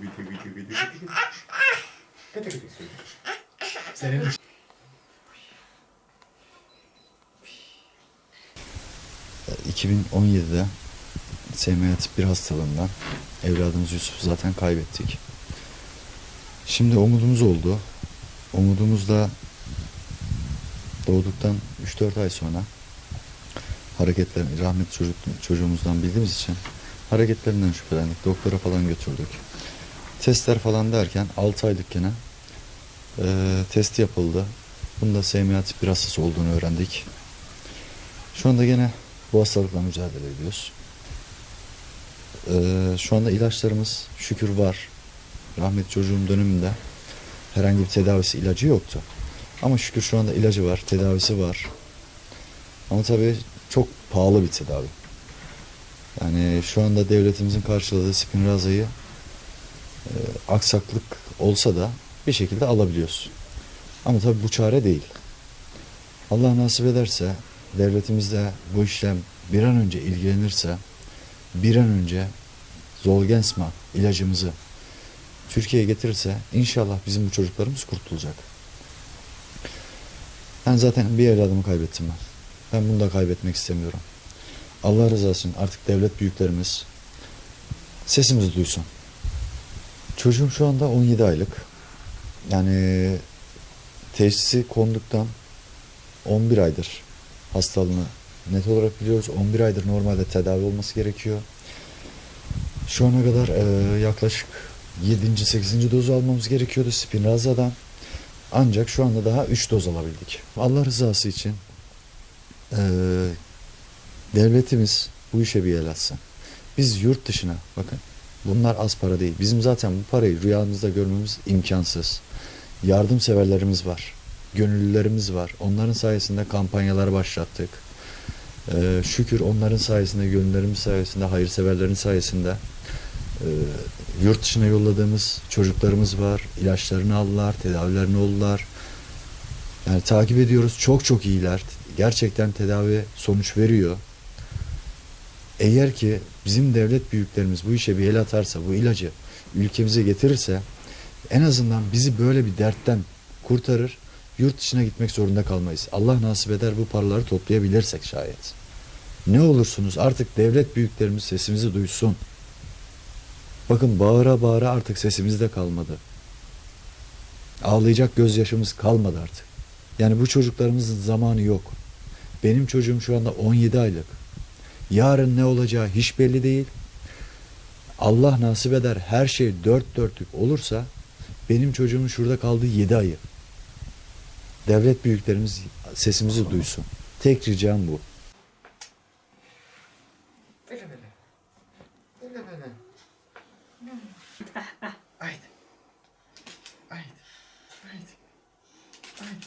gıdı gıdı gıdı gıdı gıdı. Gıdı gıdı. Senin 2017'de SMA tip 1 hastalığından evladımız Yusuf'u zaten kaybettik. Şimdi umudumuz oldu. Umudumuz da doğduktan 3-4 ay sonra hareketlerini, rahmetli çocuk, çocuğumuzdan bildiğimiz için hareketlerinden şüphelendik. Doktora falan götürdük. Testler falan derken 6 aylık gene e, testi yapıldı. Bunda SMA tip 1 hastası olduğunu öğrendik. Şu anda gene bu hastalıkla mücadele ediyoruz. Ee, şu anda ilaçlarımız şükür var. Rahmet çocuğum döneminde herhangi bir tedavisi ilacı yoktu. Ama şükür şu anda ilacı var, tedavisi var. Ama tabii çok pahalı bir tedavi. Yani şu anda devletimizin karşıladığı Spinraza'yı e, aksaklık olsa da bir şekilde alabiliyoruz. Ama tabii bu çare değil. Allah nasip ederse devletimiz de bu işlem bir an önce ilgilenirse bir an önce Zolgensma ilacımızı Türkiye'ye getirirse inşallah bizim bu çocuklarımız kurtulacak. Ben zaten bir evladımı kaybettim ben. Ben bunu da kaybetmek istemiyorum. Allah rızası için artık devlet büyüklerimiz sesimizi duysun. Çocuğum şu anda 17 aylık. Yani teşhisi konduktan 11 aydır hastalığını net olarak biliyoruz. 11 aydır normalde tedavi olması gerekiyor. Şu ana kadar e, yaklaşık 7. 8. dozu almamız gerekiyordu Spinraza'dan. Ancak şu anda daha 3 doz alabildik. Allah rızası için e, devletimiz bu işe bir el atsın. Biz yurt dışına bakın bunlar az para değil. Bizim zaten bu parayı rüyamızda görmemiz imkansız. Yardımseverlerimiz var. Gönüllülerimiz var. Onların sayesinde kampanyalar başlattık. Ee, şükür onların sayesinde, gönüllerimiz sayesinde, hayırseverlerin sayesinde e, yurt dışına yolladığımız çocuklarımız var. İlaçlarını aldılar, tedavilerini oldular. Yani takip ediyoruz. Çok çok iyiler. Gerçekten tedavi sonuç veriyor. Eğer ki bizim devlet büyüklerimiz bu işe bir el atarsa, bu ilacı ülkemize getirirse en azından bizi böyle bir dertten kurtarır. Yurt dışına gitmek zorunda kalmayız. Allah nasip eder bu paraları toplayabilirsek şayet. Ne olursunuz artık devlet büyüklerimiz sesimizi duysun. Bakın bağıra bağıra artık sesimiz de kalmadı. Ağlayacak gözyaşımız kalmadı artık. Yani bu çocuklarımızın zamanı yok. Benim çocuğum şu anda 17 aylık. Yarın ne olacağı hiç belli değil. Allah nasip eder her şey dört dörtlük olursa benim çocuğumun şurada kaldığı 7 ayı. Devlet büyüklerimiz sesimizi duysun. Tek ricam bu. Haydi. Haydi. Haydi. Haydi.